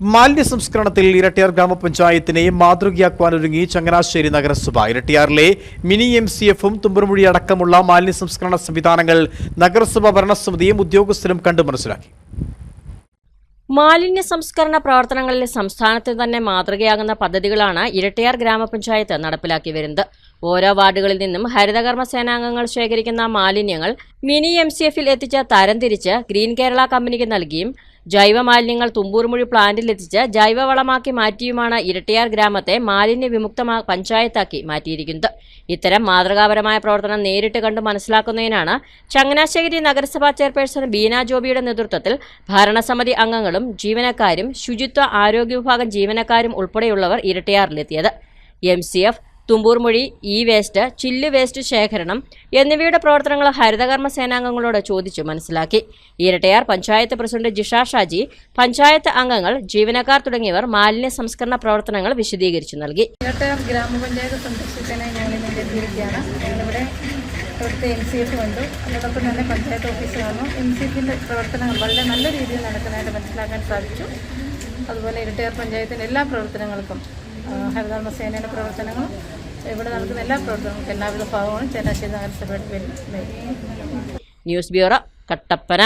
മാലിന്യ സംസ്കരണത്തിൽ ഇരട്ടിയാർ ഗ്രാമപഞ്ചായത്തിനെ മാതൃകയാക്കുവാനൊരുങ്ങി ചങ്ങനാശ്ശേരി നഗരസഭ. ഇരട്ടിയാറിലെ mini M C എഫും തുമ്പർമൊഴി അടക്കമുള്ള മാലിന്യ സംസ്കരണ സംവിധാനങ്ങൾ നഗരസഭ ഭരണസമിതിയും ഉദ്യോഗസ്ഥരും കണ്ടു മനസ്സിലാക്കി. മാലിന്യ സംസ്കരണ പ്രവർത്തനങ്ങളിൽ സംസ്ഥാനത്ത് തന്നെ മാതൃകയാകുന്ന പദ്ധതികളാണ് ഇരട്ടിയാർ ഗ്രാമപഞ്ചായത്ത് നടപ്പിലാക്കി വരുന്നത്. ഓരോ വാർഡുകളിൽ നിന്നും ഹരിതകർമ്മ സേനാംഗങ്ങൾ ശേഖരിക്കുന്ന മാലിന്യങ്ങൾ മിനി എം സി എഫിൽ എത്തിച്ച് തരംതിരിച്ച് ഗ്രീൻ കേരള കമ്പനിക്ക് നൽകിയും ജൈവ മാലിന്യങ്ങൾ തുമ്പൂർമുഴി പ്ലാന്റിലെത്തിച്ച് ജൈവവളമാക്കി മാറ്റിയുമാണ് ഇരട്ടിയാർ ഗ്രാമത്തെ മാലിന്യ വിമുക്തമാ പഞ്ചായത്താക്കി മാറ്റിയിരിക്കുന്നത്. ഇത്തരം മാതൃകാപരമായ പ്രവർത്തനം നേരിട്ട് കണ്ട് മനസ്സിലാക്കുന്നതിനാണ് ചങ്ങനാശ്ശേരി നഗരസഭാ ചെയർപേഴ്സൺ ബീന ജോബിയുടെ നേതൃത്വത്തിൽ ഭരണസമിതി അംഗങ്ങളും ജീവനക്കാരും ശുചിത്വ ആരോഗ്യ വിഭാഗം ജീവനക്കാരും ഉൾപ്പെടെയുള്ളവർ ഇരട്ടിയാറിലെത്തിയത്. M C F Thumboormuzhi E waste ചില്ല് വേസ്റ്റ് ശേഖരണം എന്നിവയുടെ പ്രവർത്തനങ്ങൾ ഹരിതകർമ്മ സേനാംഗങ്ങളോട് ചോദിച്ചു മനസ്സിലാക്കി. ഇരട്ടയാർ പഞ്ചായത്ത് പ്രസിഡന്റ് ജിഷ ഷാജി പഞ്ചായത്ത് അംഗങ്ങൾ ജീവനക്കാർ തുടങ്ങിയവർ മാലിന്യ സംസ്കരണ പ്രവർത്തനങ്ങൾ വിശദീകരിച്ചു നൽകി. ഇരട്ടയാർ ഗ്രാമപഞ്ചായത്ത് ഇവിടുത്തെ എം സി എഫ് കണ്ടു. അതോടൊപ്പം തന്നെ പഞ്ചായത്ത് ഓഫീസ് വന്നു എം സി എഫിന്റെ പ്രവർത്തനങ്ങൾ വളരെ നല്ല രീതിയിൽ നടക്കുന്നതായിട്ട് മനസ്സിലാക്കാൻ സാധിച്ചു. അതുപോലെ ഇരട്ടയാർ പഞ്ചായത്തിന്റെ എല്ലാ പ്രവർത്തനങ്ങൾക്കും ആ, ഹരിതകർമ്മ സേനയുടെ പ്രവർത്തനങ്ങളും ഇവിടെ നടക്കുന്ന എല്ലാ പ്രവർത്തനങ്ങൾക്കും എല്ലാവിധ ഭാഗങ്ങളും ചങ്ങനാശ്ശേരി നഗരസഭയുടെ പേരിൽ ന്യൂസ് ബ്യൂറോ കട്ടപ്പന.